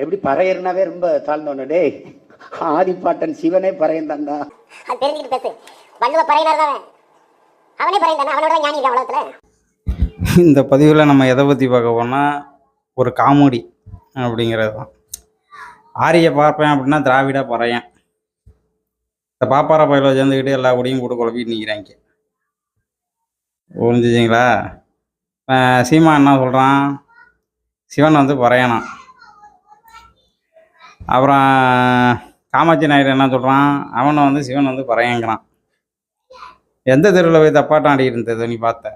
எப்படி பறையர்னாவே ரொம்ப தாழ்ந்தோன்னு டேய் ஆதிப்பாட்டன் சிவனே பறையன் தான்டா அது தெரிஞ்சுக்கிட்டு பேசு. வள்ளுவ பறையினர் தான் அவனே பறையன் அவனோட தான் ஞானி இல்லை உலகத்துல? இந்த பதிவில் நம்ம எதை பற்றி பார்க்க போனால் ஒரு காமெடி அப்படிங்கிறது தான் ஆரிய பார்ப்பேன் அப்படின்னா திராவிட பறையன். இந்த பாப்பார பயில சேர்ந்துக்கிட்டு எல்லா கூடையும் கூட குழப்பிட்டு நிற்கிறாங்க புரிஞ்சுச்சிங்களா சீமா என்ன சொல்கிறான் சிவன் வந்து பறையனான் அப்புறம் காமாட்சி நாயர் என்ன சொல்கிறான் அவனை வந்து சிவன் வந்து பறையங்கிறான் எந்த தெருவில் போய் தப்பாட்டம் ஆடி இருந்தது நீ பார்த்த?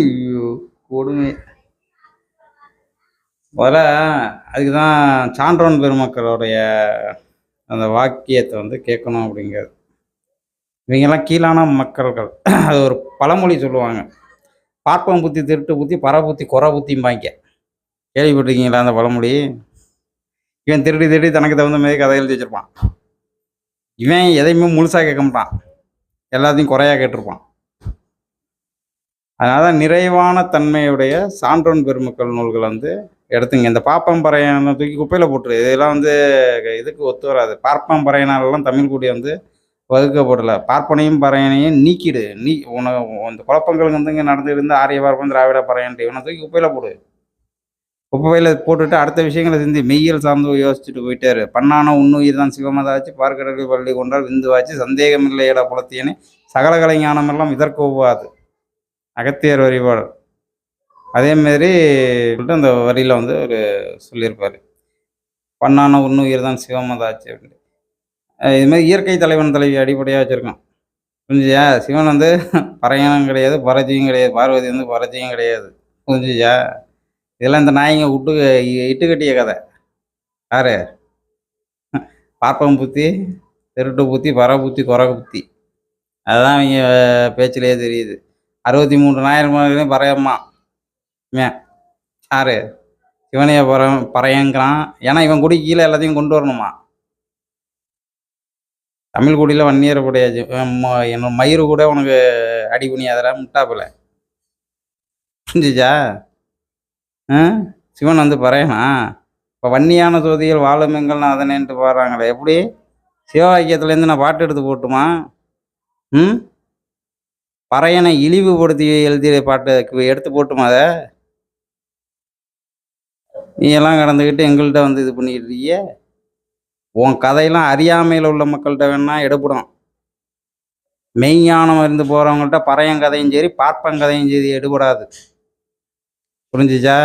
ஐயோ கொடுமை. முதல்ல அதுக்கு தான் சான்றோன் பெருமக்களுடைய அந்த வாக்கியத்தை வந்து கேட்கணும் அப்படிங்கிறது. இவங்கெல்லாம் கீழான மக்கள்கள். அது ஒரு பழமொழி சொல்லுவாங்க. பார்ப்பம் புத்தி திருட்டு புத்தி பற புத்தி குறை புத்திம்பாங்க. கேள்விப்பட்டிருக்கீங்களா அந்த பழமொழி? இவன் திருடி திருடி தனக்கு தகுந்த மாதிரி கதை எழுதி வச்சுருப்பான். இவன் எதையுமே முழுசாக கேட்க மாட்டான். எல்லாத்தையும் குறையா கேட்டிருப்பான். அதனால நிறைவான தன்மையுடைய சான்றோன் பெருமக்கள் நூல்கள் வந்து எடுத்துங்க. இந்த பாப்பம்பறையனை தூக்கி குப்பையில் போட்டுரு. இதெல்லாம் வந்து இதுக்கு ஒத்து வராது. பார்ப்பம்பறையனாலெல்லாம் தமிழ் கூடி வந்து வகுக்கப்படல. பார்ப்பனையும் பறையனையும் நீக்கிடு. நீ உனக்கு இந்த குழப்பங்கள் வந்து இங்கே நடந்துட்டு இருந்து ஆரிய பார்ப்பன் திராவிட பறையன்ட்டு இவனை தூக்கி குப்பையில் போடு. குப்பையில் போட்டுட்டு அடுத்த விஷயங்களை சிந்தி மெய்யல் சார்ந்து யோசிச்சுட்டு போயிட்டாரு. பண்ணான உண்ணுயிர் தான் சிவமதாச்சு பார்க்கடலில் பள்ளி கொண்டால் விந்துவாச்சு சந்தேகமில்லையடா புலத்தியனே சகல கலைஞானமெல்லாம் ஞானமெல்லாம் இதற்கு ஒவ்வாது. அகத்தியர் வரிபாடு. அதேமாரி அந்த வரியில் வந்து ஒரு சொல்லியிருப்பார். பண்ணான உண்ணுயிர் தான் சிவமதாச்சு அப்படின்ட்டு அஹ் மாதிரி இயற்கை தலைவன் தலைவி அடிப்படையாக வச்சுருக்கோம். புரிஞ்சுயா சிவன் வந்து பறையனும் கிடையாது பரஜியும் கிடையாது பார்வதி வந்து பரஜியும் கிடையாது. புரிஞ்சுச்சா இதெல்லாம் இந்த நாய்ங்க விட்டு இட்டு கட்டிய கதை. யாரு? பார்ப்பம் புத்தி திருட்டு புத்தி பற புத்தி குறை புத்தி. அதுதான் அவங்க பேச்சிலேயே தெரியுது. அறுபத்தி மூன்று நாயிரம் பறையம்மா. இவன் யாரு? சிவனைய பற பறையங்கிறான். ஏன்னா இவன் குடி கீழே எல்லாத்தையும் கொண்டு வரணுமா? தமிழ் குடியில் வன்னியர் என்னோட மயிறு கூட உனக்கு அடி புனியாதரா முட்டாப்பில். புரிஞ்சுச்சா? சிவன் வந்து பறையனா? இப்போ வன்னியான ஜோதிகள் வாழுமெங்கள்னு அதனேன்ட்டு பாடுறாங்களே எப்படி? சிவவாக்கியத்துலேருந்து நான் பாட்டு எடுத்து போட்டுமா? ம்? பறையனை இழிவுபடுத்தி எழுதிய பாட்டு எடுத்து போட்டுமா அதை? நீ எல்லாம் கடந்துக்கிட்டு எங்கள்கிட்ட வந்து இது பண்ணிக்கிட்டு உன் கதையெல்லாம் அறியாமையில் உள்ள மக்கள்கிட்ட வேணா எடுப்படும் மெய்ஞானம் இருந்து போகிறவங்கள்ட்ட பறையன் கதையும் சரி பார்ப்பன் கதையும் சரி எடுபடாது. புரிஞ்சுச்சா?